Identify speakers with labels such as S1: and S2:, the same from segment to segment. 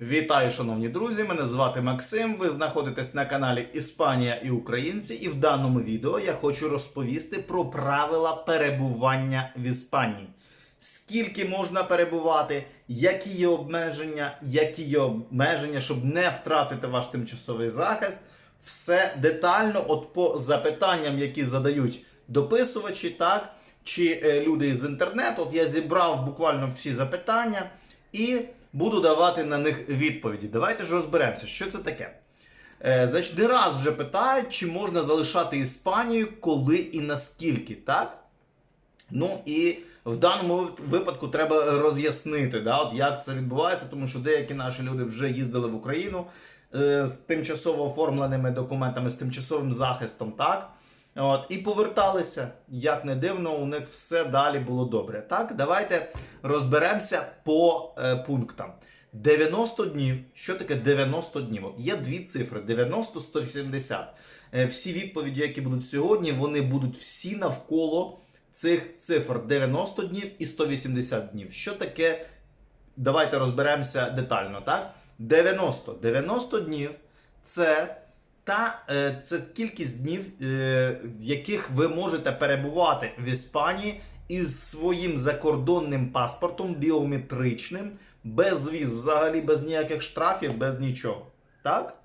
S1: Вітаю, шановні друзі! Мене звати Максим. Ви знаходитесь на каналі Іспанія і Українці, і в даному відео я хочу розповісти про правила перебування в Іспанії. Скільки можна перебувати, які є обмеження, які є обмеження, щоб не втратити ваш тимчасовий захист. Все детально, от по запитанням, які задають дописувачі, так, чи е, люди з інтернету. От я зібрав буквально всі запитання і буду давати на них відповіді. Давайте ж розберемося, що це таке. Е, значить, не раз вже питають, чи можна залишати Іспанію, коли і наскільки, так? Ну і в даному випадку треба роз'яснити, да, от як це відбувається, тому що деякі наші люди вже їздили в Україну е, з тимчасово оформленими документами, з тимчасовим захистом, так? От, і поверталися. Як не дивно, у них все далі було добре. Так, давайте розберемося по е, пунктам. 90 днів. Що таке 90 днів? От є дві цифри: 90, 170. Е, всі відповіді, які будуть сьогодні, вони будуть всі навколо цих цифр 90 днів і 180 днів. Що таке? Давайте розберемося детально, так? 90. 90 днів це та е, це кількість днів, е, в яких ви можете перебувати в Іспанії із своїм закордонним паспортом біометричним, без віз, взагалі без ніяких штрафів, без нічого. Так?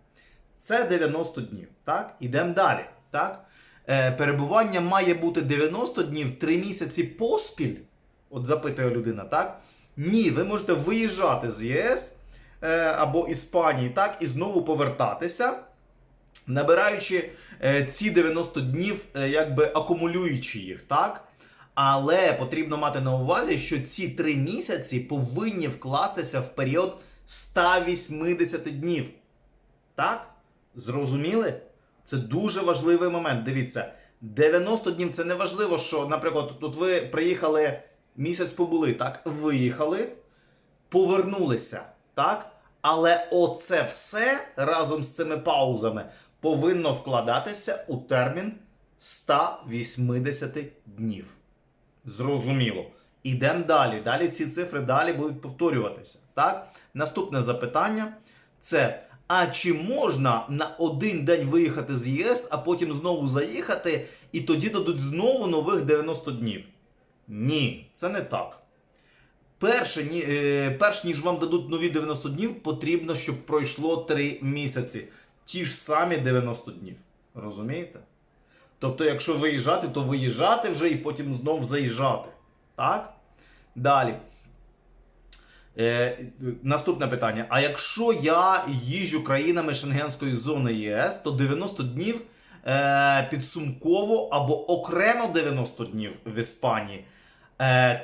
S1: Це 90 днів. Так? Ідемо далі. Так? Е, перебування має бути 90 днів 3 місяці поспіль. От запитує людина, так? Ні, ви можете виїжджати з ЄС е, або Іспанії, так, і знову повертатися, набираючи е, ці 90 днів, е, якби акумулюючи їх, так? Але потрібно мати на увазі, що ці 3 місяці повинні вкластися в період 180 днів. Так? Зрозуміли? Це дуже важливий момент. Дивіться, 90 днів це не важливо, що, наприклад, тут ви приїхали місяць побули, так? Виїхали, повернулися, так? Але оце все разом з цими паузами повинно вкладатися у термін 180 днів. Зрозуміло. Ідемо далі. Далі ці цифри далі будуть повторюватися. Так? Наступне запитання це. А чи можна на один день виїхати з ЄС, а потім знову заїхати, і тоді дадуть знову нових 90 днів? Ні, це не так. Перше, ні, е, перш ніж вам дадуть нові 90 днів, потрібно, щоб пройшло 3 місяці. Ті ж самі 90 днів. Розумієте? Тобто, якщо виїжджати, то виїжджати вже і потім знов заїжджати. Так? Далі. Е, наступне питання. А якщо я їжджу країнами Шенгенської зони ЄС, то 90 днів е, підсумково або окремо 90 днів в Іспанії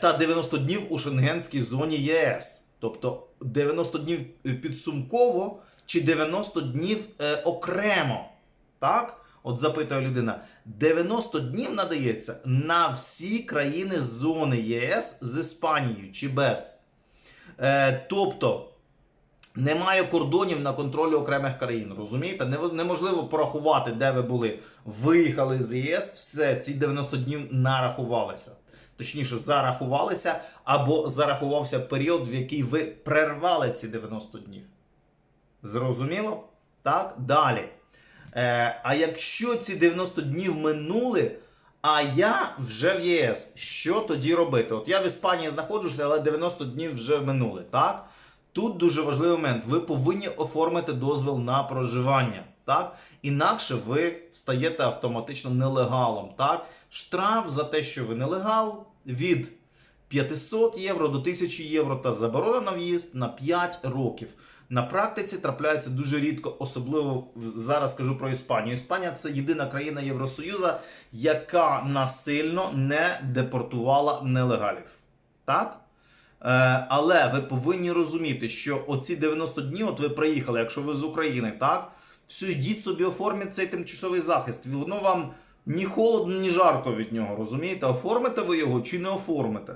S1: та 90 днів у Шенгенській зоні ЄС. Тобто 90 днів підсумково чи 90 днів е, окремо. Так? От запитує людина. 90 днів надається на всі країни зони ЄС з Іспанією чи без. Е, тобто немає кордонів на контролі окремих країн. Розумієте? Неможливо порахувати, де ви були. Виїхали з ЄС, все, ці 90 днів нарахувалися. Точніше, зарахувалися, або зарахувався період, в який ви прервали ці 90 днів. Зрозуміло? Так? Далі. Е, а якщо ці 90 днів минули, а я вже в ЄС, що тоді робити? От я в Іспанії знаходжуся, але 90 днів вже минули, так? Тут дуже важливий момент. Ви повинні оформити дозвіл на проживання. Так? Інакше ви стаєте автоматично нелегалом. Так? Штраф за те, що ви нелегал, від 500 євро до 1000 євро та заборона на в'їзд на 5 років. На практиці трапляється дуже рідко, особливо зараз скажу про Іспанію. Іспанія це єдина країна Євросоюзу, яка насильно не депортувала нелегалів. Так? Е, але ви повинні розуміти, що оці 90 днів, от ви приїхали, якщо ви з України, так? Все, йдіть собі оформіть цей тимчасовий захист. Воно вам ні холодно, ні жарко від нього, розумієте? Оформите ви його чи не оформите?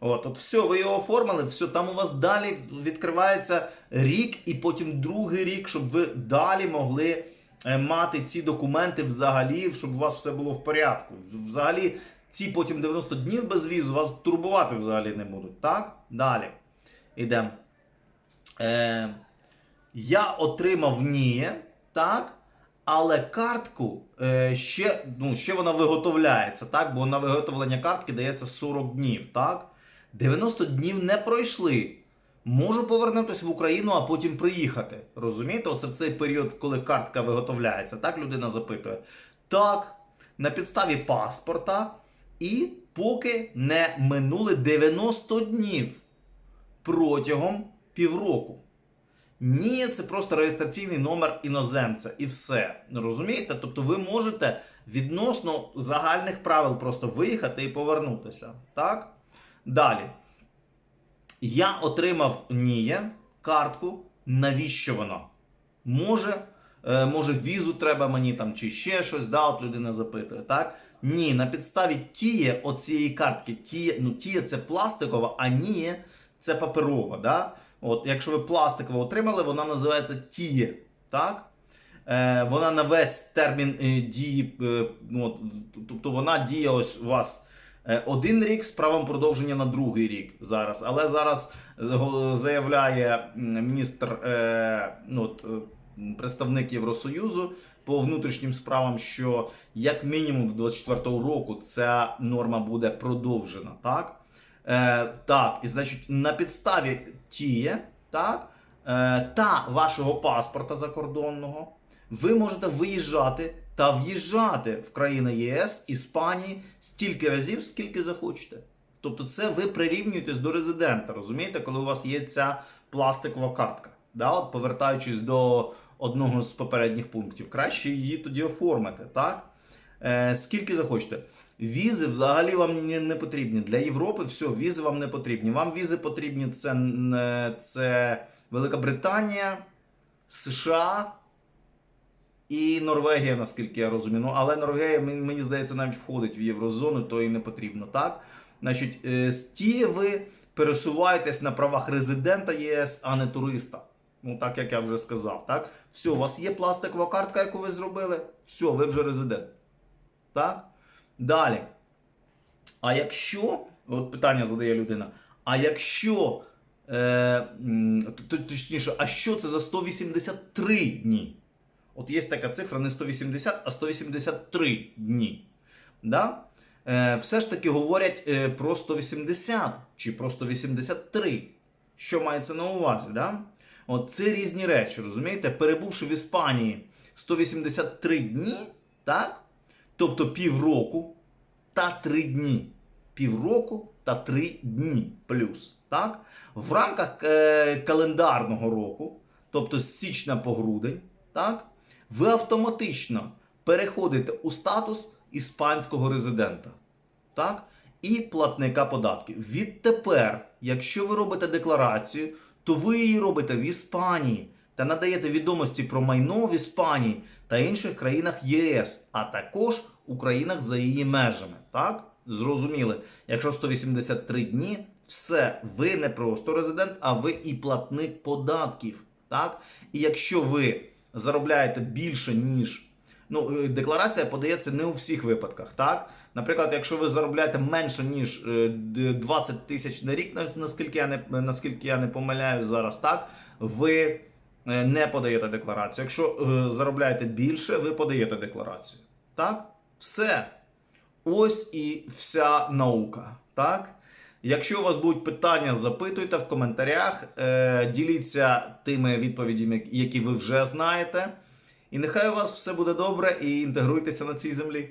S1: От, от все, ви його оформили, все, там у вас далі відкривається рік і потім другий рік, щоб ви далі могли е, мати ці документи взагалі, щоб у вас все було в порядку. Взагалі, ці потім 90 днів без візу вас турбувати взагалі не будуть. Так? Далі. Ідемо. Е, я отримав НІЄ, так? Але картку е, ще, ну, ще вона виготовляється, так? Бо на виготовлення картки дається 40 днів, так? 90 днів не пройшли. Можу повернутися в Україну, а потім приїхати. Розумієте? Оце в цей період, коли картка виготовляється, так людина запитує. Так, на підставі паспорта, і поки не минули 90 днів протягом півроку. Ні, це просто реєстраційний номер іноземця і все. Розумієте? Тобто ви можете відносно загальних правил просто виїхати і повернутися. Так? Далі. Я отримав НІЄ картку. Навіщо вона? Може, е, може, візу треба мені там чи ще щось, да, от людина запитує. Так? Ні, на підставі тіє оцієї картки, тіє, ну, тіє це пластикова, а ніє це паперова. Да? От, якщо ви пластикову отримали, вона називається тіє. Так? Е, вона на весь термін е, дії, е, ну, от, тобто вона діє ось у вас е, один рік з правом продовження на другий рік зараз. Але зараз заявляє міністр, е, ну, от, е, представник Євросоюзу по внутрішнім справам, що як мінімум до 24-го року ця норма буде продовжена. Так, е, так і значить, на підставі тіє, так, е, та вашого паспорта закордонного ви можете виїжджати та в'їжджати в країни ЄС, Іспанії стільки разів, скільки захочете. Тобто, це ви прирівнюєтесь до резидента, розумієте, коли у вас є ця пластикова картка. Да? От, повертаючись до одного з попередніх пунктів, краще її тоді оформити, так? Е, скільки захочете. Візи взагалі вам не, потрібні. Для Європи все, візи вам не потрібні. Вам візи потрібні це, е, це Велика Британія, США і Норвегія, наскільки я розумію. Ну, але Норвегія, мені здається, навіть входить в єврозону, то і не потрібно, так? Значить, е, тієї ви пересуваєтесь на правах резидента ЄС, а не туриста. Ну, так як я вже сказав, так? Все, у вас є пластикова картка, яку ви зробили, все, ви вже резидент. Так? Далі. А якщо, от питання задає людина, а якщо, е, точніше, а що це за 183 дні? От є така цифра не 180, а 183 дні. Да? Е, все ж таки говорять е, про 180 чи про 183. Що мається на увазі? Да? От це різні речі, розумієте? Перебувши в Іспанії 183 дні, так? Тобто півроку та 3 дні. Півроку та 3 дні плюс. Так? В рамках е, календарного року, тобто з січня по грудень, так? ви автоматично переходите у статус іспанського резидента. Так? І платника податків. Відтепер, якщо ви робите декларацію, то ви її робите в Іспанії та надаєте відомості про майно в Іспанії та інших країнах ЄС, а також у країнах за її межами. Так? Зрозуміли, якщо 183 дні, все, ви не просто резидент, а ви і платник податків. Так? І якщо ви заробляєте більше, ніж. Ну, е, декларація подається не у всіх випадках. Так? Наприклад, якщо ви заробляєте менше, ніж е, 20 тисяч на рік, наскільки я не, наскільки я не помиляюсь зараз, так, ви е, не подаєте декларацію. Якщо е, заробляєте більше, ви подаєте декларацію. Так? Все. Ось і вся наука. Так? Якщо у вас будуть питання, запитуйте в коментарях, е, діліться тими відповідями, які ви вже знаєте. І нехай у вас все буде добре і інтегруйтеся на цій землі.